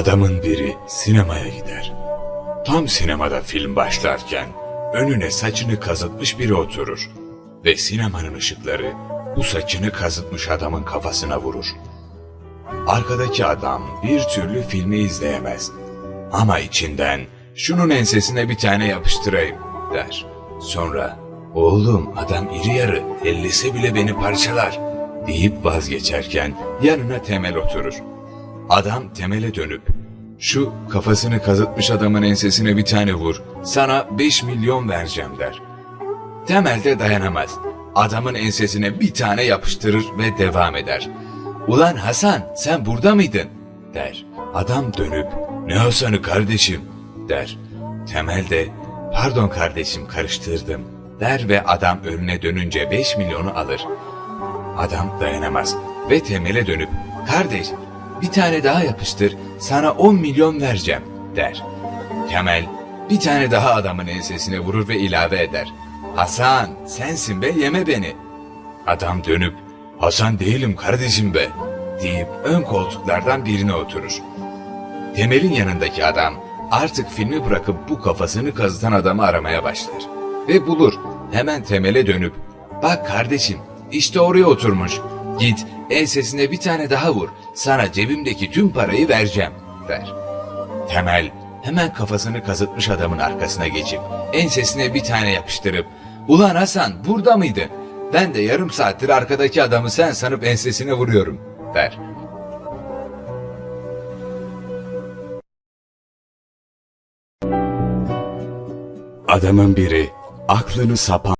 Adamın biri sinemaya gider. Tam sinemada film başlarken önüne saçını kazıtmış biri oturur. Ve sinemanın ışıkları bu saçını kazıtmış adamın kafasına vurur. Arkadaki adam bir türlü filmi izleyemez. Ama içinden şunun ensesine bir tane yapıştırayım der. Sonra oğlum adam iri yarı ellese bile beni parçalar deyip vazgeçerken yanına temel oturur. Adam temele dönüp şu kafasını kazıtmış adamın ensesine bir tane vur sana 5 milyon vereceğim der. Temel de dayanamaz. Adamın ensesine bir tane yapıştırır ve devam eder. Ulan Hasan sen burada mıydın? der. Adam dönüp ne Hasan'ı kardeşim der. Temel de pardon kardeşim karıştırdım der ve adam önüne dönünce 5 milyonu alır. Adam dayanamaz ve Temel'e dönüp kardeş bir tane daha yapıştır sana 10 milyon vereceğim der. Temel bir tane daha adamın ensesine vurur ve ilave eder. Hasan sensin be yeme beni. Adam dönüp Hasan değilim kardeşim be deyip ön koltuklardan birine oturur. Temel'in yanındaki adam artık filmi bırakıp bu kafasını kazıtan adamı aramaya başlar. Ve bulur. Hemen Temel'e dönüp bak kardeşim işte oraya oturmuş. Git ensesine bir tane daha vur. Sana cebimdeki tüm parayı vereceğim der. Temel hemen kafasını kazıtmış adamın arkasına geçip ensesine bir tane yapıştırıp Ulan Hasan burada mıydın? Ben de yarım saattir arkadaki adamı sen sanıp ensesine vuruyorum der. Adamın biri aklını sapan